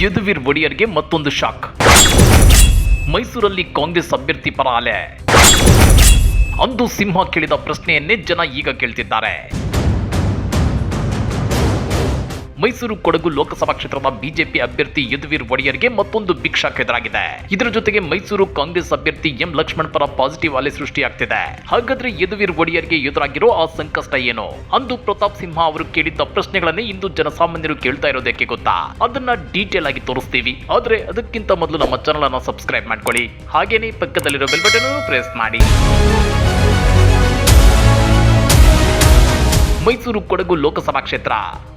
ಯದುವೀರ್ ಒಡೆಯರ್ಗೆ ಮತ್ತೊಂದು ಶಾಕ್. ಮೈಸೂರಲ್ಲಿ ಕಾಂಗ್ರೆಸ್ ಅಭ್ಯರ್ಥಿ ಪರ ಅಲೆ. ಅಂದು ಸಿಂಹ ಕೇಳಿದ ಪ್ರಶ್ನೆಯನ್ನೇ ಜನ ಈಗ ಕೇಳ್ತಿದ್ದಾರೆ. ಮೈಸೂರು ಕೊಡಗು ಲೋಕಸಭಾ ಕ್ಷೇತ್ರದ ಬಿಜೆಪಿ ಅಭ್ಯರ್ಥಿ ಯದುವೀರ್ ಒಡೆಯರ್ಗೆ ಮತ್ತೊಂದು ಶಾಕ್ ಎದುರಾಗಿದೆ. ಇದರ ಜೊತೆಗೆ ಮೈಸೂರು ಕಾಂಗ್ರೆಸ್ ಅಭ್ಯರ್ಥಿ ಎಂ ಲಕ್ಷ್ಮಣ್ ಪರ ಪಾಸಿಟಿವ್ ಅಲೆ ಸೃಷ್ಟಿಯಾಗ್ತಿದೆ. ಹಾಗಾದ್ರೆ ಯದುವೀರ್ ಒಡೆಯರ್ಗೆ ಎದುರಾಗಿರೋ ಆ ಸಂಕಷ್ಟ ಏನು? ಅಂದು ಪ್ರತಾಪ್ ಸಿಂಹ ಅವರು ಕೇಳಿದ್ದ ಪ್ರಶ್ನೆಗಳನ್ನೇ ಇಂದು ಜನಸಾಮಾನ್ಯರು ಕೇಳ್ತಾ ಇರೋದಕ್ಕೆ ಗೊತ್ತಾ? ಅದನ್ನ ಡೀಟೇಲ್ ಆಗಿ ತೋರಿಸ್ತೀವಿ. ಆದ್ರೆ ಅದಕ್ಕಿಂತ ಮೊದಲು ನಮ್ಮ ಚಾನಲ್ ಅನ್ನ ಸಬ್ಸ್ಕ್ರೈಬ್ ಮಾಡ್ಕೊಳ್ಳಿ. ಹಾಗೇನೇ ಪಕ್ಕದಲ್ಲಿರೋ ಬೆಲ್ ಬಟನ್ ಪ್ರೆಸ್ ಮಾಡಿ. ಮೈಸೂರು ಕೊಡಗು ಲೋಕಸಭಾ ಕ್ಷೇತ್ರ.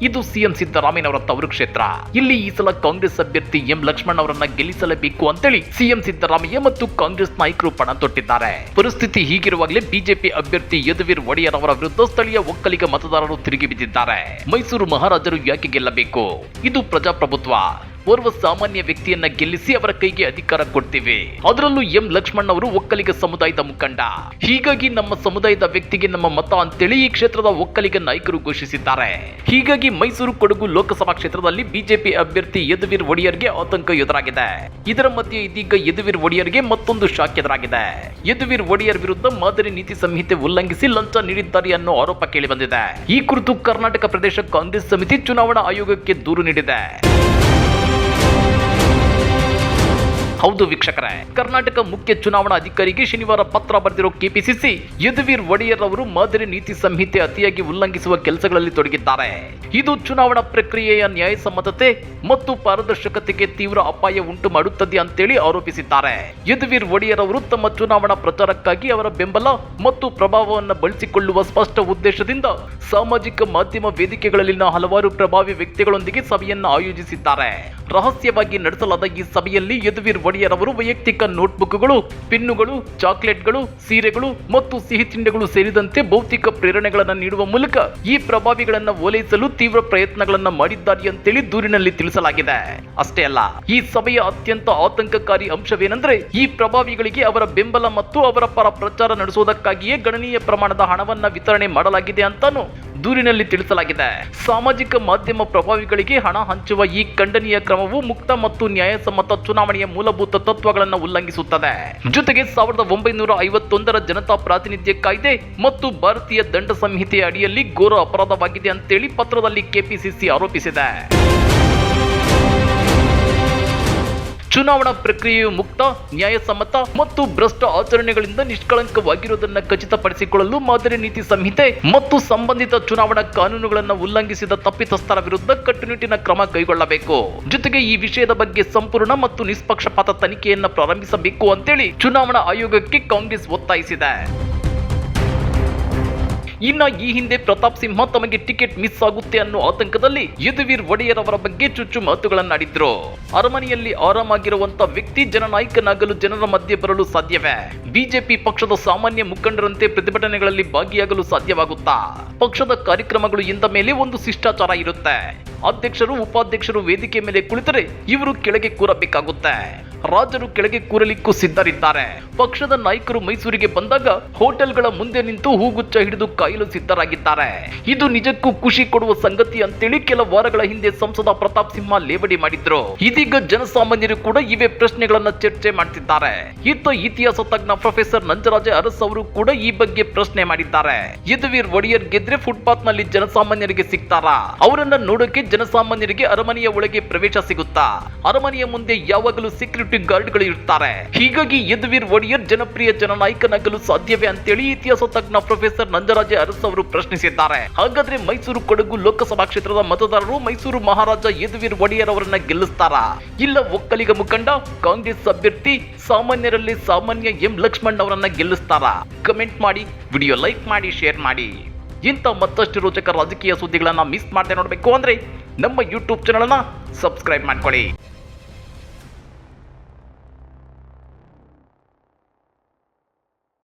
ಇದು ಸಿಎಂ ಸಿದ್ದರಾಮಯ್ಯನವರ ತವರು ಕ್ಷೇತ್ರ ಇಲ್ಲಿ ಈ ಸಲ ಕಾಂಗ್ರೆಸ್ ಅಭ್ಯರ್ಥಿ ಎಂ ಲಕ್ಷ್ಮಣ್ ಅವರನ್ನ ಗೆಲ್ಲಿಸಲೇಬೇಕು ಅಂತೇಳಿ ಸಿಎಂ ಸಿದ್ದರಾಮಯ್ಯ ಮತ್ತು ಕಾಂಗ್ರೆಸ್ ನಾಯಕರು ಪಣ ತೊಟ್ಟಿದ್ದಾರೆ. ಪರಿಸ್ಥಿತಿ ಹೀಗಿರುವಾಗಲೇ ಬಿಜೆಪಿ ಅಭ್ಯರ್ಥಿ ಯದುವೀರ್ ಒಡೆಯರ್ ಅವರ ವಿರುದ್ಧ ಸ್ಥಳೀಯ ಒಕ್ಕಲಿಗ ಮತದಾರರು ತಿರುಗಿ ಬಿದ್ದಿದ್ದಾರೆ. ಮೈಸೂರು ಮಹಾರಾಜರು ಯಾಕೆ ಗೆಲ್ಲಬೇಕು? ಇದು ಪ್ರಜಾಪ್ರಭುತ್ವ. ಓರ್ವ ಸಾಮಾನ್ಯ ವ್ಯಕ್ತಿಯನ್ನ ಗೆಲ್ಲಿಸಿ ಅವರ ಕೈಗೆ ಅಧಿಕಾರ ಕೊಡ್ತೀವಿ. ಅದರಲ್ಲೂ ಎಂ ಲಕ್ಷ್ಮಣ್ ಅವರು ಒಕ್ಕಲಿಗ ಸಮುದಾಯದ ಮುಖಂಡ. ಹೀಗಾಗಿ ನಮ್ಮ ಸಮುದಾಯದ ವ್ಯಕ್ತಿಗೆ ನಮ್ಮ ಮತ ಅಂತೇಳಿ ಈ ಕ್ಷೇತ್ರದ ಒಕ್ಕಲಿಗ ನಾಯಕರು ಘೋಷಿಸಿದ್ದಾರೆ. ಹೀಗಾಗಿ ಮೈಸೂರು ಕೊಡಗು ಲೋಕಸಭಾ ಕ್ಷೇತ್ರದಲ್ಲಿ ಬಿಜೆಪಿ ಅಭ್ಯರ್ಥಿ ಯದುವೀರ್ ಒಡೆಯರ್ಗೆ ಆತಂಕ ಎದುರಾಗಿದೆ. ಇದರ ಮಧ್ಯೆ ಇದೀಗ ಯದುವೀರ್ ಒಡೆಯರ್ಗೆ ಮತ್ತೊಂದು ಶಾಕ್ ಎದುರಾಗಿದೆ. ಯದುವೀರ್ ಒಡೆಯರ್ ವಿರುದ್ಧ ಮಾದರಿ ನೀತಿ ಸಂಹಿತೆ ಉಲ್ಲಂಘಿಸಿ ಲಂಚ ನೀಡಿದ್ದಾರೆ ಅನ್ನೋ ಆರೋಪ ಕೇಳಿ ಬಂದಿದೆ ಈ ಕುರಿತು ಕರ್ನಾಟಕ ಪ್ರದೇಶ ಕಾಂಗ್ರೆಸ್ ಸಮಿತಿ ಚುನಾವಣಾ ಆಯೋಗಕ್ಕೆ ದೂರು ನೀಡಿದೆ. ಹೌದು ವೀಕ್ಷಕರೇ. ಕರ್ನಾಟಕ ಮುಖ್ಯ ಚುನಾವಣಾ ಅಧಿಕಾರಿಗೆ ಶನಿವಾರ ಪತ್ರ ಬರೆದಿರೋ ಕೆಪಿಸಿಸಿ ಯದುವೀರ್ ಒಡೆಯರ್ ಅವರು ಮಾದರಿ ನೀತಿ ಸಂಹಿತೆ ಅತಿಯಾಗಿ ಉಲ್ಲಂಘಿಸುವ ಕೆಲಸಗಳಲ್ಲಿ ತೊಡಗಿದ್ದಾರೆ. ಇದು ಚುನಾವಣಾ ಪ್ರಕ್ರಿಯೆಯ ನ್ಯಾಯಸಮ್ಮತತೆ ಮತ್ತು ಪಾರದರ್ಶಕತೆಗೆ ತೀವ್ರ ಅಪಾಯ ಉಂಟು ಮಾಡುತ್ತದೆ ಅಂತೇಳಿ ಆರೋಪಿಸಿದ್ದಾರೆ. ಯದುವೀರ್ ಒಡೆಯರ್ ಅವರು ತಮ್ಮ ಚುನಾವಣಾ ಪ್ರಚಾರಕ್ಕಾಗಿ ಅವರ ಬೆಂಬಲ ಮತ್ತು ಪ್ರಭಾವವನ್ನು ಬಳಸಿಕೊಳ್ಳುವ ಸ್ಪಷ್ಟ ಉದ್ದೇಶದಿಂದ ಸಾಮಾಜಿಕ ಮಾಧ್ಯಮ ವೇದಿಕೆಗಳಲ್ಲಿನ ಹಲವಾರು ಪ್ರಭಾವಿ ವ್ಯಕ್ತಿಗಳೊಂದಿಗೆ ಸಭೆಯನ್ನು ಆಯೋಜಿಸಿದ್ದಾರೆ. ರಹಸ್ಯವಾಗಿ ನಡೆಸಲಾದ ಈ ಸಭೆಯಲ್ಲಿ ಯದುವೀರ್ ಒಡೆಯರ್ ಅವರು ವೈಯಕ್ತಿಕ ನೋಟ್ಬುಕ್ಗಳು, ಪಿನ್ನುಗಳು, ಚಾಕ್ಲೇಟ್ಗಳು, ಸೀರೆಗಳು ಮತ್ತು ಸಿಹಿ ತಿಂಡಿಗಳು ಸೇರಿದಂತೆ ಭೌತಿಕ ಪ್ರೇರಣೆಗಳನ್ನು ನೀಡುವ ಮೂಲಕ ಈ ಪ್ರಭಾವಿಗಳನ್ನ ಓಲೈಸಲು ತೀವ್ರ ಪ್ರಯತ್ನಗಳನ್ನ ಮಾಡಿದ್ದಾರೆ ಅಂತೇಳಿ ದೂರಿನಲ್ಲಿ ತಿಳಿಸಲಾಗಿದೆ. ಅಷ್ಟೇ ಅಲ್ಲ, ಈ ಸಭೆಯ ಅತ್ಯಂತ ಆತಂಕಕಾರಿ ಅಂಶವೇನೆಂದ್ರೆ ಈ ಪ್ರಭಾವಿಗಳಿಗೆ ಅವರ ಬೆಂಬಲ ಮತ್ತು ಅವರ ಪರ ಪ್ರಚಾರ ನಡೆಸುವುದಕ್ಕಾಗಿಯೇ ಗಣನೀಯ ಪ್ರಮಾಣದ ಹಣವನ್ನ ವಿತರಣೆ ಮಾಡಲಾಗಿದೆ ಅಂತಾನು ದೂರಿನಲ್ಲಿ ತಿಳಿಸಲಾಗಿದೆ. ಸಾಮಾಜಿಕ ಮಾಧ್ಯಮ ಪ್ರಭಾವಿಗಳಿಗೆ ಹಣ ಹಂಚುವ ಈ ಖಂಡನೀಯ ಕ್ರಮವು ಮುಕ್ತ ಮತ್ತು ನ್ಯಾಯಸಮ್ಮತ ಚುನಾವಣೆಯ ಮೂಲಭೂತ ತತ್ವಗಳನ್ನು ಉಲ್ಲಂಘಿಸುತ್ತದೆ. ಜೊತೆಗೆ ಸಾವಿರದ ಒಂಬೈನೂರ ಐವತ್ತೊಂದರ ಜನತಾ ಪ್ರಾತಿನಿಧ್ಯ ಕಾಯ್ದೆ ಮತ್ತು ಭಾರತೀಯ ದಂಡ ಸಂಹಿತೆಯ ಅಡಿಯಲ್ಲಿ ಘೋರ ಅಪರಾಧವಾಗಿದೆ ಅಂತೇಳಿ ಪತ್ರದಲ್ಲಿ ಕೆಪಿಸಿಸಿ ಆರೋಪಿಸಿದೆ. ಚುನಾವಣಾ ಪ್ರಕ್ರಿಯೆಯು ಮುಕ್ತ, ನ್ಯಾಯಸಮ್ಮತ ಮತ್ತು ಭ್ರಷ್ಟ ಆಚರಣೆಗಳಿಂದ ನಿಷ್ಕಳಂಕವಾಗಿರುವುದನ್ನು ಖಚಿತಪಡಿಸಿಕೊಳ್ಳಲು ಮಾದರಿ ನೀತಿ ಸಂಹಿತೆ ಮತ್ತು ಸಂಬಂಧಿತ ಚುನಾವಣಾ ಕಾನೂನುಗಳನ್ನು ಉಲ್ಲಂಘಿಸಿದ ತಪ್ಪಿತಸ್ಥರ ವಿರುದ್ಧ ಕಟ್ಟುನಿಟ್ಟಿನ ಕ್ರಮ ಕೈಗೊಳ್ಳಬೇಕು. ಜೊತೆಗೆ ಈ ವಿಷಯದ ಬಗ್ಗೆ ಸಂಪೂರ್ಣ ಮತ್ತು ನಿಷ್ಪಕ್ಷಪಾತ ತನಿಖೆಯನ್ನು ಪ್ರಾರಂಭಿಸಬೇಕು ಅಂತೇಳಿ ಚುನಾವಣಾ ಆಯೋಗಕ್ಕೆ ಕಾಂಗ್ರೆಸ್ ಒತ್ತಾಯಿಸಿದೆ. ಇನ್ನ ಈ ಹಿಂದೆ ಪ್ರತಾಪ್ ಸಿಂಹ ತಮಗೆ ಟಿಕೆಟ್ ಮಿಸ್ ಆಗುತ್ತೆ ಅನ್ನೋ ಆತಂಕದಲ್ಲಿ ಯದುವೀರ್ ಒಡೆಯರ್ ಅವರ ಬಗ್ಗೆ ಚುಚ್ಚು ಮಾತುಗಳನ್ನಾಡಿದ್ರು. ಅರಮನೆಯಲ್ಲಿ ಆರಾಮಾಗಿರುವಂತ ವ್ಯಕ್ತಿ ಜನನಾಯಕನಾಗಲು ಜನರ ಮಧ್ಯೆ ಬರಲು ಸಾಧ್ಯವೇ? ಬಿಜೆಪಿ ಪಕ್ಷದ ಸಾಮಾನ್ಯ ಮುಖಂಡರಂತೆ ಪ್ರತಿಭಟನೆಗಳಲ್ಲಿ ಭಾಗಿಯಾಗಲು ಸಾಧ್ಯವಾಗುತ್ತಾ? ಪಕ್ಷದ ಕಾರ್ಯಕ್ರಮಗಳು ಎಂದ ಮೇಲೆ ಒಂದು ಶಿಷ್ಟಾಚಾರ ಇರುತ್ತೆ. ಅಧ್ಯಕ್ಷರು, ಉಪಾಧ್ಯಕ್ಷರು ವೇದಿಕೆ ಮೇಲೆ ಕುಳಿತರೆ ಇವರು ಕೆಳಗೆ ಕೂರಬೇಕಾಗುತ್ತೆ. ರಾಜರು ಕೆಳಗೆ ಕೂರಲಿಕ್ಕೂ ಸಿದ್ಧರಿದ್ದಾರೆ ಪಕ್ಷದ ನಾಯಕರು ಮೈಸೂರಿಗೆ ಬಂದಾಗ ಹೋಟೆಲ್ಗಳ ಮುಂದೆ ನಿಂತು ಹೂಗುಚ್ಚ ಹಿಡಿದು ಕಾಯಲು ಸಿದ್ಧರಾಗಿದ್ದಾರೆ. ಇದು ನಿಜಕ್ಕೂ ಖುಷಿ ಕೊಡುವ ಸಂಗತಿ ಅಂತೇಳಿ ಕೆಲ ವಾರಗಳ ಹಿಂದೆ ಸಂಸದ ಪ್ರತಾಪ್ ಸಿಂಹ ಲೇವಡಿ ಮಾಡಿದ್ರು. ಇದೀಗ ಜನಸಾಮಾನ್ಯರು ಕೂಡ ಇವೇ ಪ್ರಶ್ನೆಗಳನ್ನ ಚರ್ಚೆ ಮಾಡ್ತಿದ್ದಾರೆ. ಇತ್ತ ಇತಿಹಾಸ ತಜ್ಞ ಪ್ರೊಫೆಸರ್ ನಂಜರಾಜ ಅರಸ್ ಅವರು ಕೂಡ ಈ ಬಗ್ಗೆ ಪ್ರಶ್ನೆ ಮಾಡಿದ್ದಾರೆ. ಯದುವೀರ್ ಒಡೆಯರ್ ಗೆದ್ರೆ ಫುಟ್ಪಾತ್ನಲ್ಲಿ ಜನಸಾಮಾನ್ಯರಿಗೆ ಸಿಗ್ತಾರಾ? ಅವರನ್ನ ನೋಡೋಕೆ ಜನಸಾಮಾನ್ಯರಿಗೆ ಅರಮನೆಯ ಒಳಗೆ ಪ್ರವೇಶ ಸಿಗುತ್ತಾ? ಅರಮನೆಯ ಮುಂದೆ ಯಾವಾಗಲೂ ಸೆಕ್ಯೂರಿಟಿ ಗಾರ್ಡ್ಗಳು ಇರ್ತಾರೆ. ಹೀಗಾಗಿ ಯದುವೀರ್ ಒಡೆಯರ್ ಜನಪ್ರಿಯ ಜನನಾಯಕನಾಗಲು ಸಾಧ್ಯವೇ ಅಂತೇಳಿ ಇತಿಹಾಸ ತಜ್ಞ ಪ್ರೊಫೆಸರ್ ನಂಜರಾಜ ಅರಸ್ ಅವರು ಪ್ರಶ್ನಿಸಿದ್ದಾರೆ. ಹಾಗಾದ್ರೆ ಮೈಸೂರು ಕೊಡಗು ಲೋಕಸಭಾ ಕ್ಷೇತ್ರದ ಮತದಾರರು ಮೈಸೂರು ಮಹಾರಾಜ ಯದುವೀರ್ ಒಡೆಯರ್ ಅವರನ್ನ ಗೆಲ್ಲಿಸ್ತಾರ? ಇಲ್ಲ ಒಕ್ಕಲಿಗ ಮುಖಂಡ, ಕಾಂಗ್ರೆಸ್ ಅಭ್ಯರ್ಥಿ, ಸಾಮಾನ್ಯರಲ್ಲಿ ಸಾಮಾನ್ಯ ಎಂ ಲಕ್ಷ್ಮಣ್ ಅವರನ್ನ ಗೆಲ್ಲಿಸ್ತಾರ? ಕಮೆಂಟ್ ಮಾಡಿ, ವಿಡಿಯೋ ಲೈಕ್ ಮಾಡಿ, ಶೇರ್ ಮಾಡಿ. ಇಂಥ ಮತ್ತಷ್ಟು ರೋಚಕ ರಾಜಕೀಯ ಸುದ್ದಿಗಳನ್ನ ಮಿಸ್ ಮಾಡದೆ ನೋಡಬೇಕು ಅಂದ್ರೆ ನಮ್ಮ ಯೂಟ್ಯೂಬ್ ಚಾನಲ್ನ ಸಬ್ಸ್ಕ್ರೈಬ್ ಮಾಡ್ಕೊಳ್ಳಿ.